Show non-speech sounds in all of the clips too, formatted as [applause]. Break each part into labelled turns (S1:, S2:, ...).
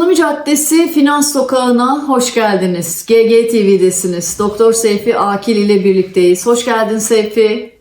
S1: Ekonomi Caddesi Finans Sokağı'na hoş geldiniz. GG TV'desiniz. Doktor Seyfi Akil ile birlikteyiz. Hoş geldin Seyfi.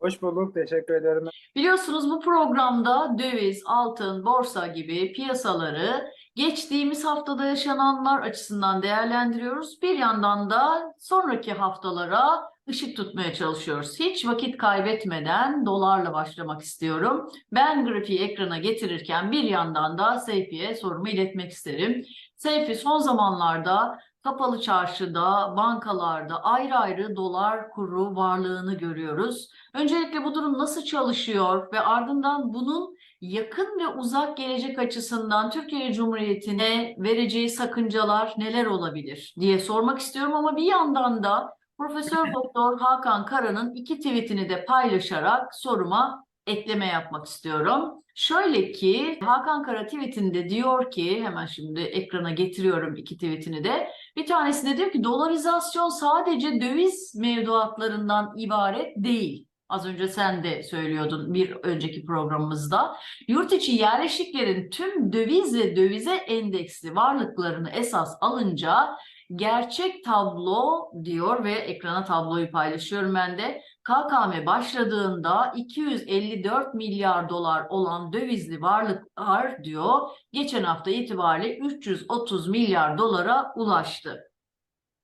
S2: Hoş bulduk. Teşekkür ederim.
S1: Biliyorsunuz bu programda döviz, altın, borsa gibi piyasaları geçtiğimiz haftada yaşananlar açısından değerlendiriyoruz. Bir yandan da sonraki haftalara ışık tutmaya çalışıyoruz. Hiç vakit kaybetmeden dolarla başlamak istiyorum. Ben grafiği ekrana getirirken bir yandan da Seyfi'ye sorumu iletmek isterim. Seyfi son zamanlarda kapalı çarşıda, bankalarda ayrı ayrı dolar kuru varlığını görüyoruz. Öncelikle bu durum nasıl çalışıyor ve ardından bunun yakın ve uzak gelecek açısından Türkiye Cumhuriyeti'ne vereceği sakıncalar neler olabilir diye sormak istiyorum ama bir yandan da Profesör Doktor Hakan Kara'nın iki tweetini de paylaşarak soruma ekleme yapmak istiyorum. Şöyle ki Hakan Kara tweetinde diyor ki hemen şimdi ekrana getiriyorum iki tweetini de. Bir tanesinde diyor ki dolarizasyon sadece döviz mevduatlarından ibaret değil. Az önce sen de söylüyordun bir önceki programımızda. Yurt içi yerleşiklerin tüm döviz ve dövize endeksli varlıklarını esas alınca gerçek tablo diyor ve ekrana tabloyu paylaşıyorum ben de. KKM başladığında 254 milyar dolar olan dövizli varlıklar diyor geçen hafta itibariyle 330 milyar dolara ulaştı.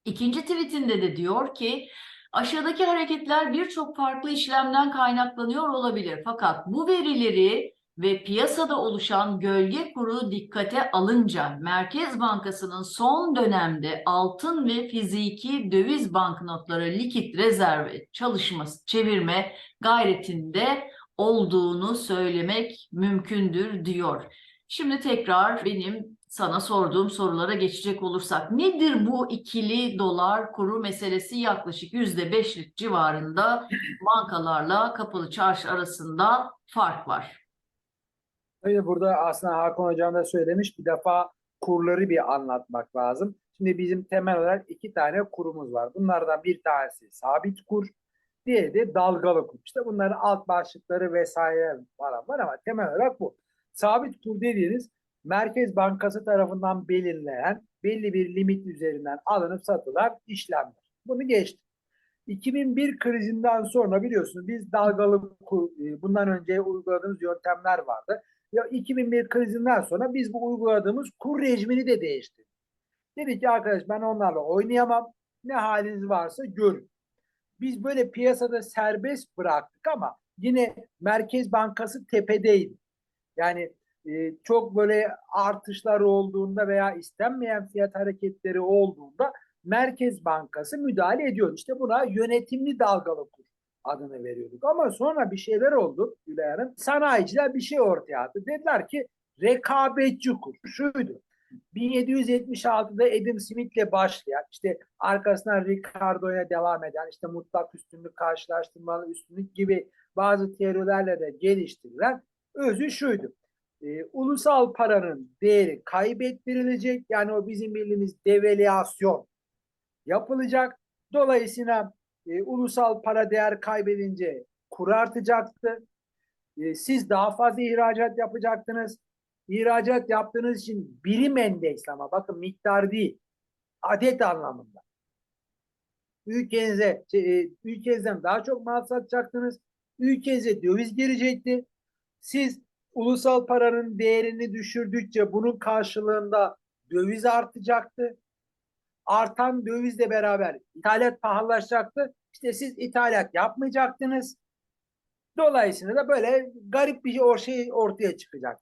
S1: İkinci tweetinde de diyor ki aşağıdaki hareketler birçok farklı işlemden kaynaklanıyor olabilir. Fakat bu verileri ve piyasada oluşan gölge kuru dikkate alınca Merkez Bankası'nın son dönemde altın ve fiziki döviz banknotları likit rezerve çalışması çevirme gayretinde olduğunu söylemek mümkündür diyor. Şimdi tekrar benim sana sorduğum sorulara geçecek olursak nedir bu ikili dolar kuru meselesi yaklaşık yüzde beşlik civarında bankalarla kapalı çarşı arasında fark var.
S2: Öyle burada aslında Hakan Hocam da söylemiş bir defa kurları bir anlatmak lazım. Şimdi bizim temel olarak iki tane kurumuz var. Bunlardan bir tanesi sabit kur, diğeri de dalgalı kur. İşte bunların alt başlıkları vesaire falan var ama temel olarak bu. Sabit kur dediğiniz Merkez Bankası tarafından belirlenen belli bir limit üzerinden alınıp satılan işlemler. Bunu geçtik. 2001 krizinden sonra biliyorsunuz biz dalgalı kur, e, bundan önce uyguladığımız yöntemler vardı. Ya 2001 krizinden sonra biz bu uyguladığımız kur rejimini de değiştirdik. Dedi ki arkadaş ben onlarla oynayamam. Ne haliniz varsa görün. Biz böyle piyasada serbest bıraktık ama yine Merkez Bankası tepedeydi. Yani e, çok böyle artışlar olduğunda veya istenmeyen fiyat hareketleri olduğunda Merkez Bankası müdahale ediyor. İşte buna yönetimli dalgalı kur adını veriyorduk. Ama sonra bir şeyler oldu Gülay Hanım. Sanayiciler bir şey ortaya attı. Dediler ki rekabetçi kur. Şuydu. 1776'da Adam Smith'le başlayan, işte arkasından Ricardo'ya devam eden, işte mutlak üstünlük, karşılaştırmalı üstünlük gibi bazı teorilerle de geliştirilen özü şuydu. E, ulusal paranın değeri kaybettirilecek. Yani o bizim bildiğimiz devalüasyon yapılacak. Dolayısıyla e, ulusal para değer kaybedince kur artacaktı. E, siz daha fazla ihracat yapacaktınız. İhracat yaptığınız için birim endeksli ama bakın miktar değil. Adet anlamında. Ülkenize, e, ülkenizden daha çok mal satacaktınız. Ülkenize döviz girecekti. Siz ulusal paranın değerini düşürdükçe bunun karşılığında döviz artacaktı. Artan dövizle beraber ithalat pahalılaşacaktı. İşte siz ithalat yapmayacaktınız. Dolayısıyla da böyle garip bir şey, şey ortaya çıkacak.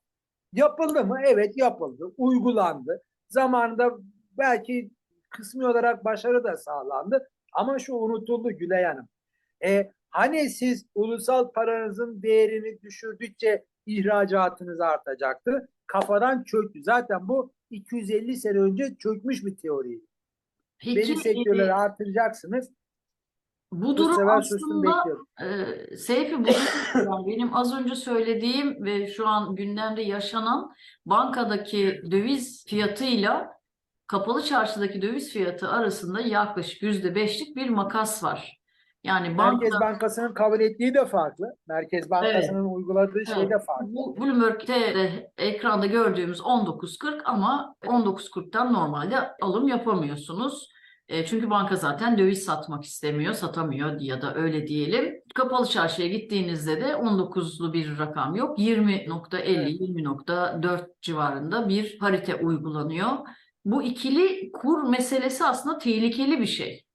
S2: Yapıldı mı? Evet yapıldı. Uygulandı. Zamanında belki kısmi olarak başarı da sağlandı. Ama şu unutuldu Gülay Hanım. E, hani siz ulusal paranızın değerini düşürdükçe ihracatınız artacaktı. Kafadan çöktü. Zaten bu 250 sene önce çökmüş bir teoriydi.
S1: Peki,
S2: Belli sektörleri artıracaksınız.
S1: Bu durum aslında e, Seyfi bu durum benim az önce söylediğim ve şu an gündemde yaşanan bankadaki döviz fiyatıyla kapalı çarşıdaki döviz fiyatı arasında yaklaşık yüzde beşlik bir makas var. Yani
S2: Merkez
S1: banka
S2: Bankası'nın kabul ettiği de farklı. Merkez Bankası'nın uyguladığı şey
S1: Evet.
S2: de farklı.
S1: Bu Bloomberg'de de ekranda gördüğümüz 19.40 ama 19.40'tan normalde alım yapamıyorsunuz. E, çünkü banka zaten döviz satmak istemiyor, satamıyor ya da öyle diyelim. Kapalı çarşıya gittiğinizde de 19'lu bir rakam yok. 20.50,
S2: Evet.
S1: 20.4 civarında bir parite uygulanıyor. Bu ikili kur meselesi aslında tehlikeli bir şey.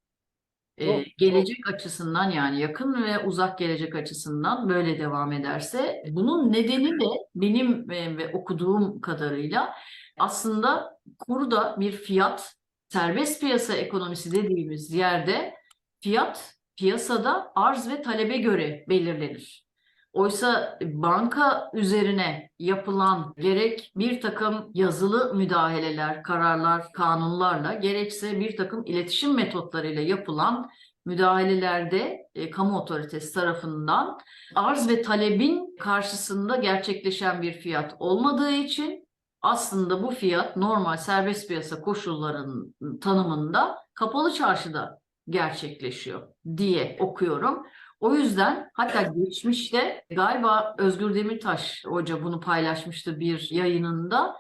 S2: Çok,
S1: gelecek açısından yani yakın ve uzak gelecek açısından böyle devam ederse bunun nedeni de benim e, ve okuduğum kadarıyla aslında kurda bir fiyat serbest piyasa ekonomisi dediğimiz yerde fiyat piyasada arz ve talebe göre belirlenir. Oysa banka üzerine yapılan gerek bir takım yazılı müdahaleler, kararlar, kanunlarla gerekse bir takım iletişim metotlarıyla yapılan müdahalelerde e, kamu otoritesi tarafından arz ve talebin karşısında gerçekleşen bir fiyat olmadığı için aslında bu fiyat normal serbest piyasa koşullarının tanımında kapalı çarşıda gerçekleşiyor diye okuyorum. O yüzden hatta geçmişte galiba Özgür Demirtaş Hoca bunu paylaşmıştı bir yayınında.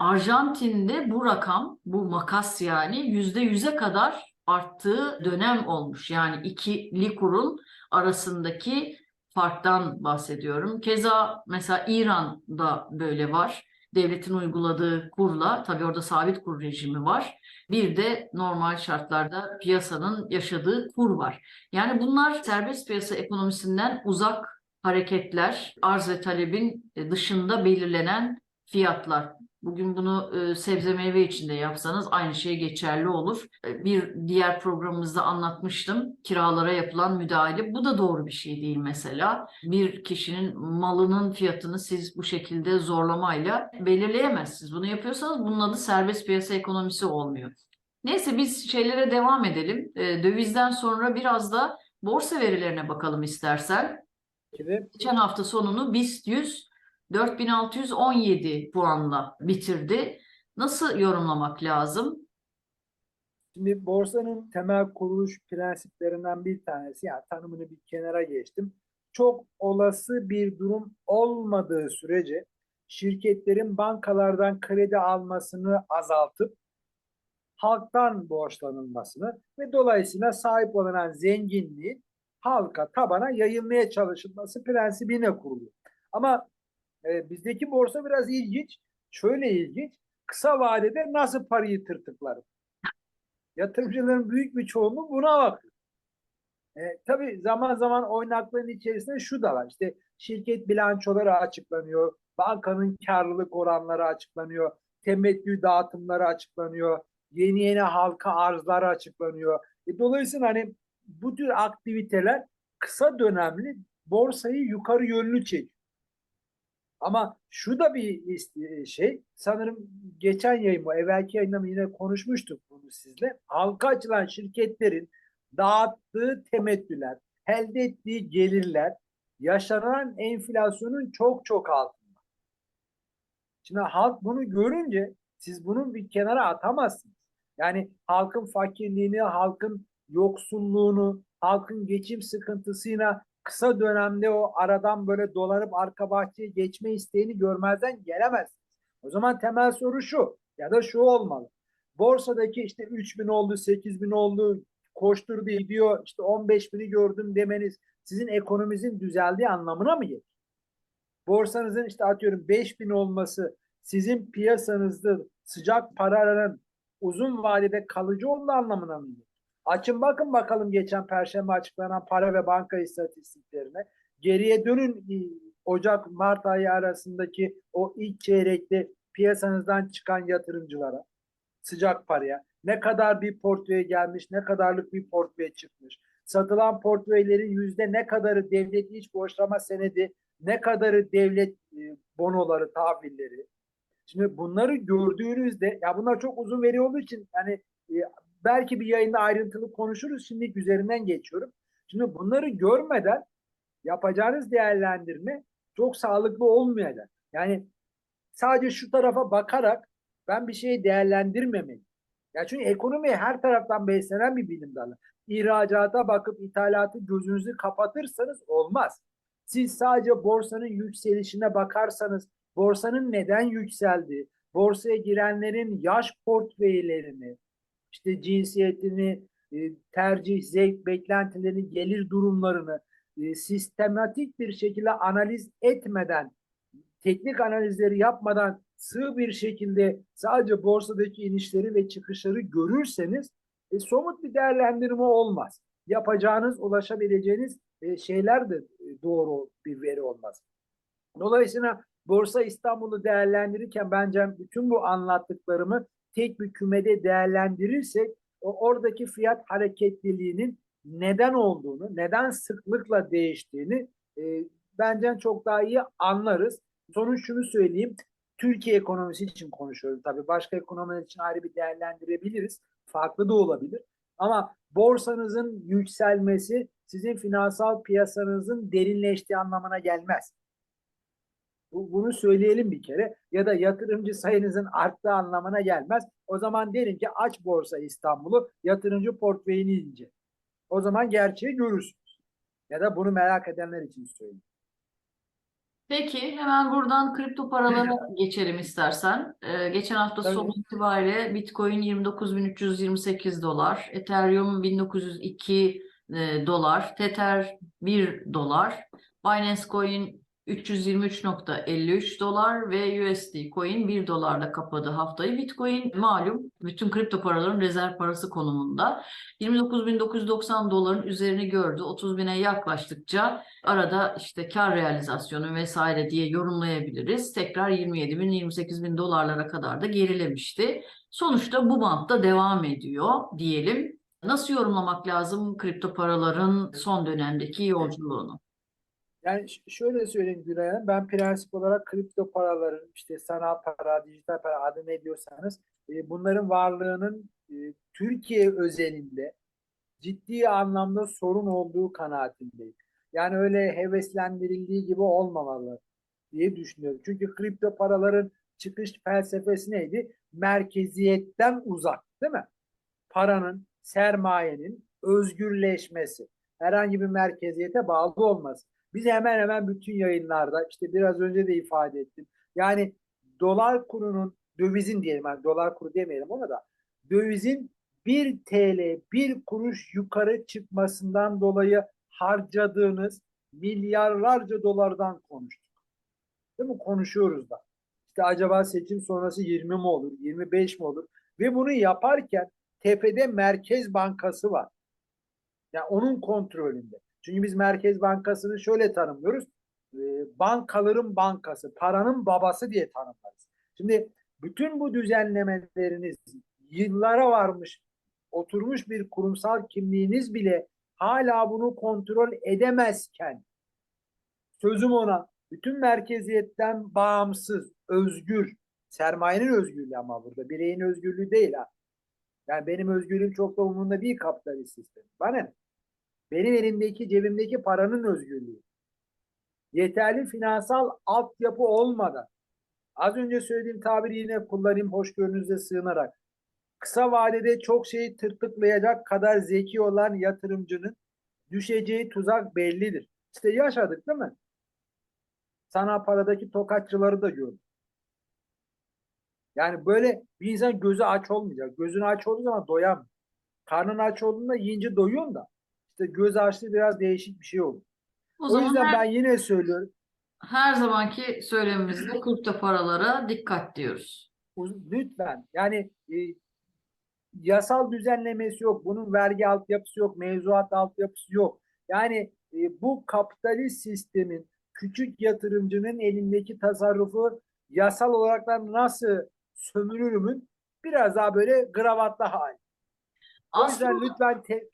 S1: Arjantin'de bu rakam, bu makas yani yüzde yüze kadar arttığı dönem olmuş. Yani ikili kurun arasındaki farktan bahsediyorum. Keza mesela İran'da böyle var. Devletin uyguladığı kurla, tabii orada sabit kur rejimi var. Bir de normal şartlarda piyasanın yaşadığı kur var. Yani bunlar serbest piyasa ekonomisinden uzak hareketler, arz ve talebin dışında belirlenen fiyatlar. Bugün bunu e, sebze meyve içinde yapsanız aynı şey geçerli olur. E, bir diğer programımızda anlatmıştım kiralara yapılan müdahale. Bu da doğru bir şey değil mesela. Bir kişinin malının fiyatını siz bu şekilde zorlamayla belirleyemezsiniz. Bunu yapıyorsanız bunun adı serbest piyasa ekonomisi olmuyor. Neyse biz şeylere devam edelim. E, dövizden sonra biraz da borsa verilerine bakalım istersen.
S2: Gibi.
S1: Geçen hafta sonunu BIST 100 4617 puanla bitirdi. Nasıl yorumlamak lazım?
S2: Şimdi borsanın temel kuruluş prensiplerinden bir tanesi, yani tanımını bir kenara geçtim. Çok olası bir durum olmadığı sürece şirketlerin bankalardan kredi almasını azaltıp halktan borçlanılmasını ve dolayısıyla sahip olunan zenginliğin halka, tabana yayılmaya çalışılması prensibine kuruluyor. Ama e, bizdeki borsa biraz ilginç. Şöyle ilginç. Kısa vadede nasıl parayı tırtıklarım? Yatırımcıların büyük bir çoğunluğu buna bakıyor. E, tabii zaman zaman oynaklığın içerisinde şu da var. İşte şirket bilançoları açıklanıyor. Bankanın karlılık oranları açıklanıyor. Temettü dağıtımları açıklanıyor. Yeni yeni halka arzları açıklanıyor. E, dolayısıyla hani bu tür aktiviteler kısa dönemli borsayı yukarı yönlü çekiyor. Ama şu da bir şey, sanırım geçen yayın mı, evvelki yayında mı yine konuşmuştuk bunu sizle. Halka açılan şirketlerin dağıttığı temettüler, elde ettiği gelirler, yaşanan enflasyonun çok çok altında. Şimdi halk bunu görünce siz bunu bir kenara atamazsınız. Yani halkın fakirliğini, halkın yoksulluğunu, halkın geçim sıkıntısıyla kısa dönemde o aradan böyle dolanıp arka bahçeye geçme isteğini görmezden gelemezsiniz. O zaman temel soru şu ya da şu olmalı. Borsadaki işte 3 bin oldu, 8 bin oldu, koşturdu gidiyor, işte 15 bini gördüm demeniz sizin ekonominizin düzeldiği anlamına mı gelir? Borsanızın işte atıyorum 5 bin olması sizin piyasanızda sıcak paraların uzun vadede kalıcı olduğu anlamına mı gelir? Açın bakın bakalım geçen perşembe açıklanan para ve banka istatistiklerine. Geriye dönün Ocak-Mart ayı arasındaki o ilk çeyrekte piyasanızdan çıkan yatırımcılara, sıcak paraya ne kadar bir portföy gelmiş, ne kadarlık bir portföy çıkmış. Satılan portföylerin yüzde ne kadarı devlet iç borçlama senedi, ne kadarı devlet bonoları, tahvilleri. Şimdi bunları gördüğünüzde, ya bunlar çok uzun veri olduğu için yani belki bir yayında ayrıntılı konuşuruz. Şimdi üzerinden geçiyorum. Şimdi bunları görmeden yapacağınız değerlendirme çok sağlıklı olmayacak. Yani sadece şu tarafa bakarak ben bir şeyi değerlendirmemeliyim. Ya çünkü ekonomi her taraftan beslenen bir bilim dalı. ihracata bakıp ithalatı gözünüzü kapatırsanız olmaz. Siz sadece borsanın yükselişine bakarsanız borsanın neden yükseldiği, borsaya girenlerin yaş portföylerini, işte cinsiyetini, e, tercih, zevk, beklentilerini, gelir durumlarını e, sistematik bir şekilde analiz etmeden, teknik analizleri yapmadan sığ bir şekilde sadece borsadaki inişleri ve çıkışları görürseniz e, somut bir değerlendirme olmaz. Yapacağınız, ulaşabileceğiniz e, şeyler de doğru bir veri olmaz. Dolayısıyla Borsa İstanbul'u değerlendirirken bence bütün bu anlattıklarımı tek bir kümede değerlendirirsek o oradaki fiyat hareketliliğinin neden olduğunu, neden sıklıkla değiştiğini e, bence çok daha iyi anlarız. Sonuç şunu söyleyeyim. Türkiye ekonomisi için konuşuyoruz. Tabii başka ekonomiler için ayrı bir değerlendirebiliriz. Farklı da olabilir. Ama borsanızın yükselmesi sizin finansal piyasanızın derinleştiği anlamına gelmez. Bu, bunu söyleyelim bir kere. Ya da yatırımcı sayınızın arttığı anlamına gelmez. O zaman derim ki aç borsa İstanbul'u yatırımcı portföyünü ince. O zaman gerçeği görürsünüz. Ya da bunu merak edenler için söyleyeyim.
S1: Peki hemen buradan kripto paralara [laughs] geçelim istersen. Ee, geçen hafta
S2: Tabii.
S1: sonu itibariyle Bitcoin 29.328 dolar, Ethereum 1902 e, dolar, Tether 1 dolar, Binance Coin 323.53 dolar ve USD Coin 1 dolarla kapadı haftayı. Bitcoin malum bütün kripto paraların rezerv parası konumunda. 29.990 doların üzerini gördü. 30 bine yaklaştıkça arada işte kar realizasyonu vesaire diye yorumlayabiliriz. Tekrar 27 bin 28 bin dolarlara kadar da gerilemişti. Sonuçta bu bantta devam ediyor diyelim. Nasıl yorumlamak lazım kripto paraların son dönemdeki yolculuğunu?
S2: Yani şöyle söyleyeyim Gülay Hanım, ben prensip olarak kripto paraların işte sanal para, dijital para adı ne diyorsanız e, bunların varlığının e, Türkiye özelinde ciddi anlamda sorun olduğu kanaatindeyim. Yani öyle heveslendirildiği gibi olmamalı diye düşünüyorum. Çünkü kripto paraların çıkış felsefesi neydi? Merkeziyetten uzak, değil mi? Paranın, sermayenin özgürleşmesi, herhangi bir merkeziyete bağlı olması. Biz hemen hemen bütün yayınlarda işte biraz önce de ifade ettim. Yani dolar kurunun dövizin diyelim yani dolar kuru demeyelim ona da dövizin 1 TL 1 kuruş yukarı çıkmasından dolayı harcadığınız milyarlarca dolardan konuştuk. Değil mi? Konuşuyoruz da. İşte acaba seçim sonrası 20 mi olur, 25 mi olur? Ve bunu yaparken tepede Merkez Bankası var. Yani onun kontrolünde. Çünkü biz Merkez Bankası'nı şöyle tanımlıyoruz. E, bankaların bankası, paranın babası diye tanımlarız. Şimdi bütün bu düzenlemeleriniz yıllara varmış, oturmuş bir kurumsal kimliğiniz bile hala bunu kontrol edemezken sözüm ona bütün merkeziyetten bağımsız, özgür, sermayenin özgürlüğü ama burada bireyin özgürlüğü değil ha. Yani benim özgürlüğüm çok da umurumda değil kapitalist sistem. Bana? Benim elimdeki cebimdeki paranın özgürlüğü. Yeterli finansal altyapı olmadan az önce söylediğim tabiri yine kullanayım hoşgörünüze sığınarak kısa vadede çok şeyi tırtıklayacak kadar zeki olan yatırımcının düşeceği tuzak bellidir. İşte yaşadık değil mi? Sana paradaki tokatçıları da gördük. Yani böyle bir insan gözü aç olmayacak. Gözün aç olduğu zaman doyamıyor. Karnın aç olduğunda yiyince doyuyorsun da. İşte göz açlığı biraz değişik bir şey olur.
S1: O
S2: O yüzden
S1: her,
S2: ben yine söylüyorum.
S1: her zamanki söylemimizde kripto paralara dikkat diyoruz.
S2: uz- Lütfen yani e, yasal düzenlemesi yok. Bunun vergi altyapısı yok. Mevzuat altyapısı yok. Yani e, bu kapitalist sistemin küçük yatırımcının elindeki tasarrufu yasal olarak nasıl sömürürümün biraz daha böyle gravatlı hali. O yüzden
S1: Aslında
S2: lütfen te-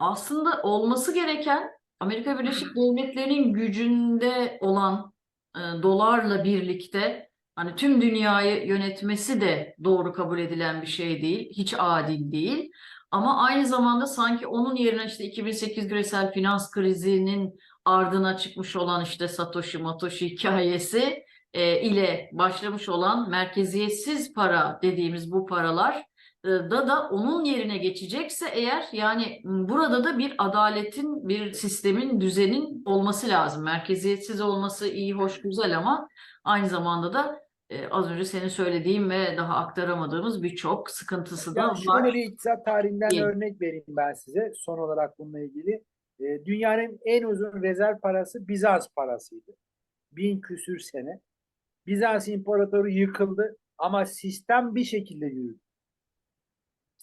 S1: Aslında olması gereken Amerika Birleşik Devletleri'nin gücünde olan e, dolarla birlikte hani tüm dünyayı yönetmesi de doğru kabul edilen bir şey değil, hiç adil değil. Ama aynı zamanda sanki onun yerine işte 2008 küresel finans krizinin ardına çıkmış olan işte Satoshi Matoshi hikayesi e, ile başlamış olan merkeziyetsiz para dediğimiz bu paralar da da onun yerine geçecekse eğer yani burada da bir adaletin, bir sistemin, düzenin olması lazım. Merkeziyetsiz olması iyi, hoş, güzel ama aynı zamanda da e, az önce senin söylediğin ve daha aktaramadığımız birçok sıkıntısı da var.
S2: şöyle bir iktisat tarihinden
S1: Değil.
S2: örnek vereyim ben size son olarak bununla ilgili. Ee, dünyanın en uzun rezerv parası Bizans parasıydı. Bin küsür sene. Bizans İmparatoru yıkıldı ama sistem bir şekilde yürüdü.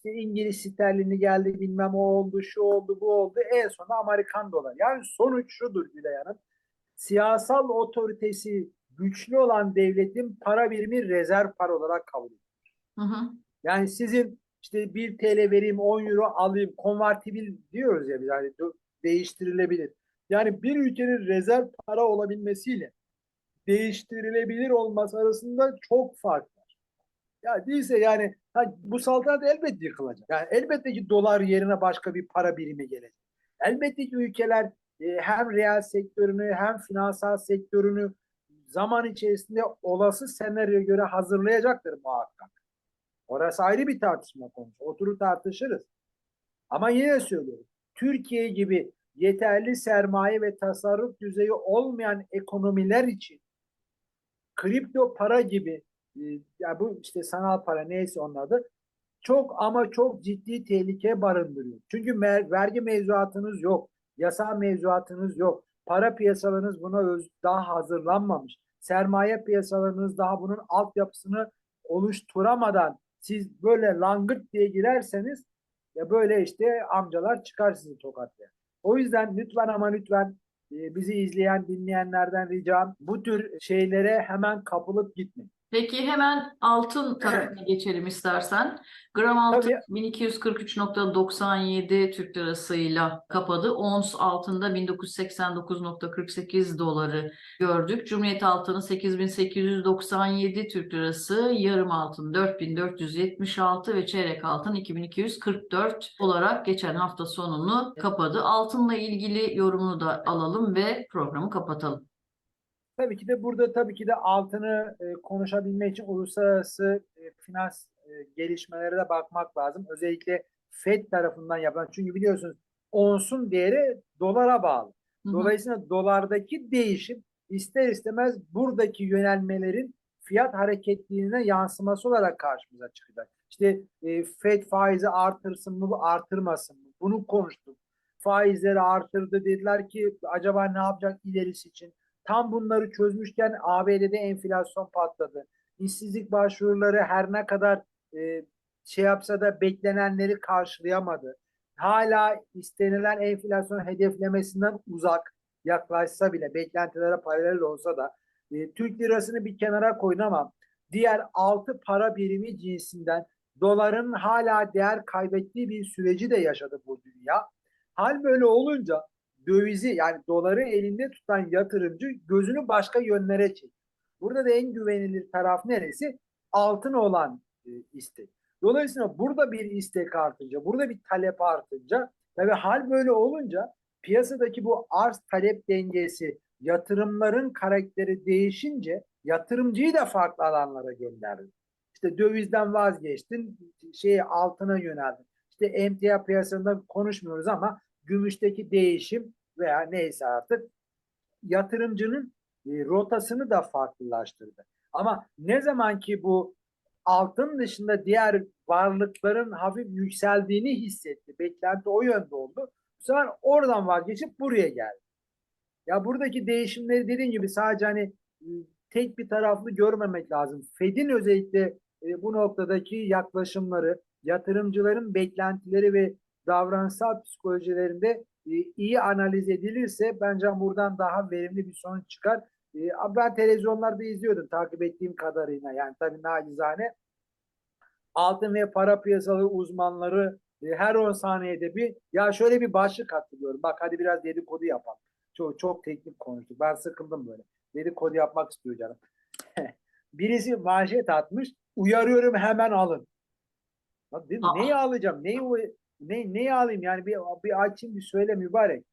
S2: İşte İngiliz sterlini geldi bilmem o oldu şu oldu bu oldu en sonunda Amerikan doları. Yani sonuç şudur Gülay Hanım. Siyasal otoritesi güçlü olan devletin para birimi rezerv para olarak kabul edilir.
S1: Hı hı.
S2: Yani sizin işte 1 TL vereyim 10 euro alayım konvertibil diyoruz ya biz hani de- değiştirilebilir. Yani bir ülkenin rezerv para olabilmesiyle değiştirilebilir olması arasında çok fark. Ya değilse yani ha, bu saltanat elbette yıkılacak. Yani elbette ki dolar yerine başka bir para birimi gelecek. Elbette ki ülkeler e, hem reel sektörünü hem finansal sektörünü zaman içerisinde olası senaryoya göre hazırlayacaktır muhakkak. Orası ayrı bir tartışma konusu. Oturup tartışırız. Ama yine söylüyorum. Türkiye gibi yeterli sermaye ve tasarruf düzeyi olmayan ekonomiler için kripto para gibi ya bu işte sanal para neyse onun adı çok ama çok ciddi tehlike barındırıyor. Çünkü vergi mevzuatınız yok. Yasal mevzuatınız yok. Para piyasalarınız buna öz- daha hazırlanmamış. Sermaye piyasalarınız daha bunun altyapısını oluşturamadan siz böyle langırt diye girerseniz ya böyle işte amcalar çıkar sizi tokatlayan. O yüzden lütfen ama lütfen e, bizi izleyen dinleyenlerden ricam bu tür şeylere hemen kapılıp gitmeyin.
S1: Peki hemen altın tarafına geçelim istersen. Gram altın
S2: Tabii.
S1: 1243.97 Türk lirasıyla kapadı. Ons altında 1989.48 doları gördük. Cumhuriyet altını 8897 Türk lirası, yarım altın 4476 ve çeyrek altın 2244 olarak geçen hafta sonunu kapadı. Altınla ilgili yorumunu da alalım ve programı kapatalım.
S2: Tabii ki de burada tabii ki de altını e, konuşabilmek için uluslararası e, finans e, gelişmelere de bakmak lazım. Özellikle FED tarafından yapılan. Çünkü biliyorsunuz onsun değeri dolara bağlı.
S1: Hı hı.
S2: Dolayısıyla dolardaki değişim ister istemez buradaki yönelmelerin fiyat hareketliliğine yansıması olarak karşımıza çıkacak. İşte e, FED faizi artırsın mı, artırmasın mı? Bunu konuştuk. Faizleri artırdı dediler ki acaba ne yapacak ilerisi için? Tam bunları çözmüşken ABD'de enflasyon patladı. İşsizlik başvuruları her ne kadar e, şey yapsa da beklenenleri karşılayamadı. Hala istenilen enflasyon hedeflemesinden uzak yaklaşsa bile beklentilere paralel olsa da e, Türk lirasını bir kenara koyun ama diğer altı para birimi cinsinden doların hala değer kaybettiği bir süreci de yaşadı bu dünya. Hal böyle olunca dövizi yani doları elinde tutan yatırımcı gözünü başka yönlere çekiyor. Burada da en güvenilir taraf neresi? Altın olan e, istek. Dolayısıyla burada bir istek artınca, burada bir talep artınca ve hal böyle olunca piyasadaki bu arz talep dengesi, yatırımların karakteri değişince yatırımcıyı da farklı alanlara gönderdin. İşte dövizden vazgeçtin, şeye altına yöneldin. İşte emtia piyasasında konuşmuyoruz ama gümüşteki değişim veya neyse artık yatırımcının e, rotasını da farklılaştırdı. Ama ne zaman ki bu altın dışında diğer varlıkların hafif yükseldiğini hissetti. Beklenti o yönde oldu. Bu sefer oradan vazgeçip buraya geldi. Ya buradaki değişimleri dediğim gibi sadece hani e, tek bir taraflı görmemek lazım. Fed'in özellikle e, bu noktadaki yaklaşımları, yatırımcıların beklentileri ve davranışsal psikolojilerinde e, iyi analiz edilirse bence buradan daha verimli bir sonuç çıkar. E, ben televizyonlarda izliyordum takip ettiğim kadarıyla yani tabii nacizane altın ve para piyasaları uzmanları e, her 10 saniyede bir ya şöyle bir başlık hatırlıyorum. Bak hadi biraz dedikodu yapalım. Çok, çok teknik konuştuk. Ben sıkıldım böyle. Dedikodu yapmak istiyor canım. [laughs] Birisi manşet atmış. Uyarıyorum hemen alın. Dedim,
S1: Aa.
S2: neyi alacağım? Neyi ne, neyi alayım? Yani bir, bir açayım bir söyle mübarek.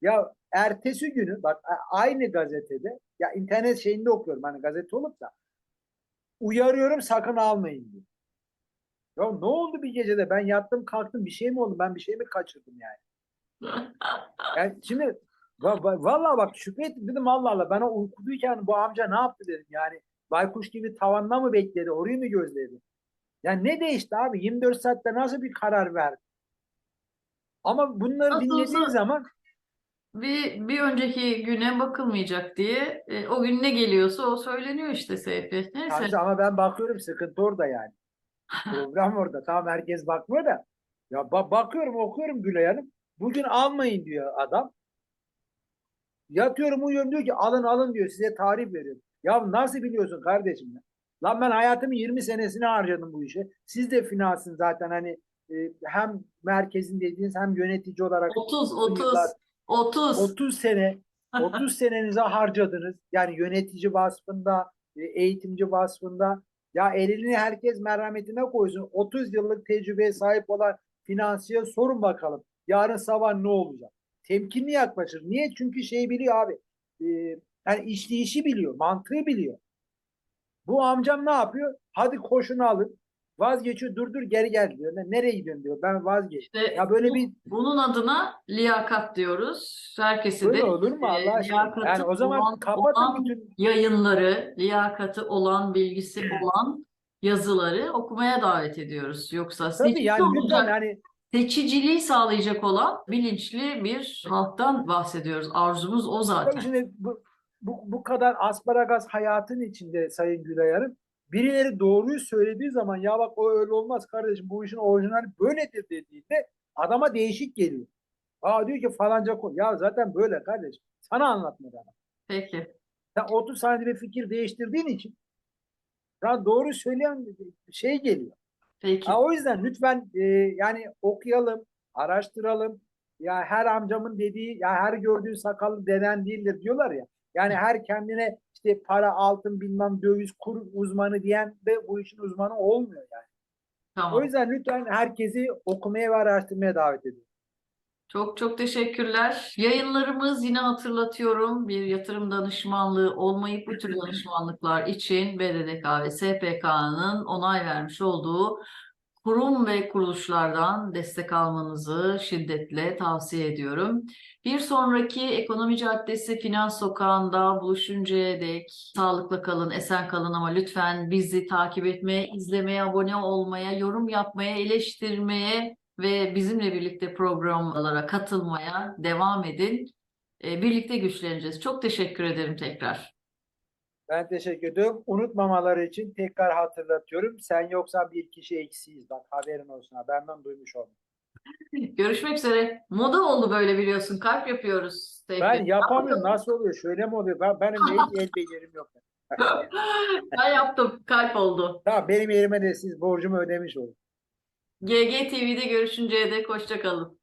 S2: Ya ertesi günü bak aynı gazetede ya internet şeyinde okuyorum hani gazete olup da uyarıyorum sakın almayın diyor. Ya ne oldu bir gecede? Ben yattım kalktım bir şey mi oldu? Ben bir şey mi kaçırdım yani? Yani şimdi va- va- vallahi bak şükrettim dedim Allah Allah ben o uykudayken bu amca ne yaptı dedim yani baykuş gibi tavanda mı bekledi orayı mı gözledi? Yani ne değişti abi 24 saatte nasıl bir karar verdi? Ama bunları
S1: Nasıl
S2: dinlediğin zaman
S1: Bir, bir önceki güne bakılmayacak diye e, o gün ne geliyorsa o söyleniyor işte Seyfi. Neyse.
S2: Hamza ama ben bakıyorum sıkıntı orada yani. [laughs] Program orada. Tamam herkes bakmıyor da. Ya ba- bakıyorum okuyorum Gülay Hanım. Bugün almayın diyor adam. Yatıyorum uyuyorum diyor ki alın alın diyor size tarif veriyorum. Ya nasıl biliyorsun kardeşim ya? Lan ben hayatımın 20 senesini harcadım bu işe. Siz de finansın zaten hani e, hem merkezin dediğiniz hem yönetici olarak
S1: 30,
S2: uzun
S1: 30,
S2: yıllar,
S1: 30.
S2: 30 sene [laughs] 30 senenizi harcadınız. Yani yönetici vasfında, e, eğitimci vasfında. Ya elini herkes merhametine koysun. 30 yıllık tecrübeye sahip olan finansiye sorun bakalım. Yarın sabah ne olacak? Temkinli yaklaşır. Niye? Çünkü şey biliyor abi. E, yani işleyişi biliyor, mantığı biliyor. Bu amcam ne yapıyor? Hadi koşunu alın. Vazgeçiyor. Dur dur geri gel diyor. Ne- Nereye gidiyorsun diyor. Ben vazgeçtim.
S1: İşte
S2: Ya böyle
S1: bu-
S2: bir
S1: bunun adına liyakat diyoruz. Herkesi
S2: böyle
S1: de
S2: olur mu
S1: e,
S2: Allah aşkına? Yani o zaman
S1: olan-
S2: kapatın
S1: olan
S2: bütün
S1: yayınları, liyakatı olan, bilgisi olan yazıları okumaya davet ediyoruz. Yoksa
S2: Tabii yani lütfen
S1: olacak,
S2: hani
S1: seçiciliği sağlayacak olan bilinçli bir halktan bahsediyoruz. Arzumuz o
S2: tabii
S1: zaten.
S2: şimdi bu, bu, bu kadar asparagas hayatın içinde Sayın Gülay Hanım birileri doğruyu söylediği zaman ya bak o öyle olmaz kardeşim bu işin orijinali böyledir dediğinde adama değişik geliyor. Aa diyor ki falanca konu. Ya zaten böyle kardeşim. Sana anlatmadı adam.
S1: Peki.
S2: Sen 30 saniyede bir fikir değiştirdiğin için ya doğru söyleyen şey geliyor.
S1: Peki.
S2: Ha, o yüzden lütfen e, yani okuyalım, araştıralım. Ya her amcamın dediği, ya her gördüğü sakallı deden değildir diyorlar ya. Yani her kendine işte para, altın, bilmem döviz, kur uzmanı diyen de bu işin uzmanı olmuyor yani. O
S1: Tamam.
S2: yüzden lütfen herkesi okumaya ve araştırmaya davet ediyorum.
S1: Çok çok teşekkürler. Yayınlarımız yine hatırlatıyorum bir yatırım danışmanlığı olmayıp bu tür danışmanlıklar için BDDK ve SPK'nın onay vermiş olduğu kurum ve kuruluşlardan destek almanızı şiddetle tavsiye ediyorum. Bir sonraki Ekonomi Caddesi Finans Sokağı'nda buluşuncaya dek sağlıkla kalın, esen kalın ama lütfen bizi takip etmeye, izlemeye, abone olmaya, yorum yapmaya, eleştirmeye ve bizimle birlikte programlara katılmaya devam edin. Ee, Birlikte güçleneceğiz. Çok teşekkür ederim tekrar.
S2: Ben teşekkür ediyorum. Unutmamaları için tekrar hatırlatıyorum. Sen yoksan bir kişi eksiyiz. Bak haberin olsun. ha. Benden duymuş oldum.
S1: Görüşmek üzere. Moda oldu böyle biliyorsun. Kalp yapıyoruz. Seyfi.
S2: Ben yapamıyorum. Nasıl oluyor? Şöyle mi oluyor? Ben, benim hiç el [laughs] becerim yok.
S1: Ben yaptım. Kalp oldu.
S2: Tamam benim yerime de siz borcumu ödemiş olun.
S1: GG TV'de görüşünceye dek hoşça kalın.